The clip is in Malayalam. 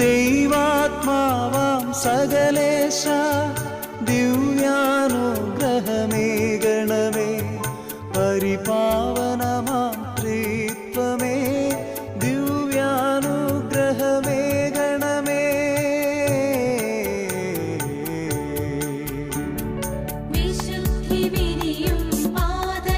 ദൈവാത്മാവാം സകലേശ ദിവ്യാനുഗ്രഹമേ ഗണമേ പരിപാവനമാ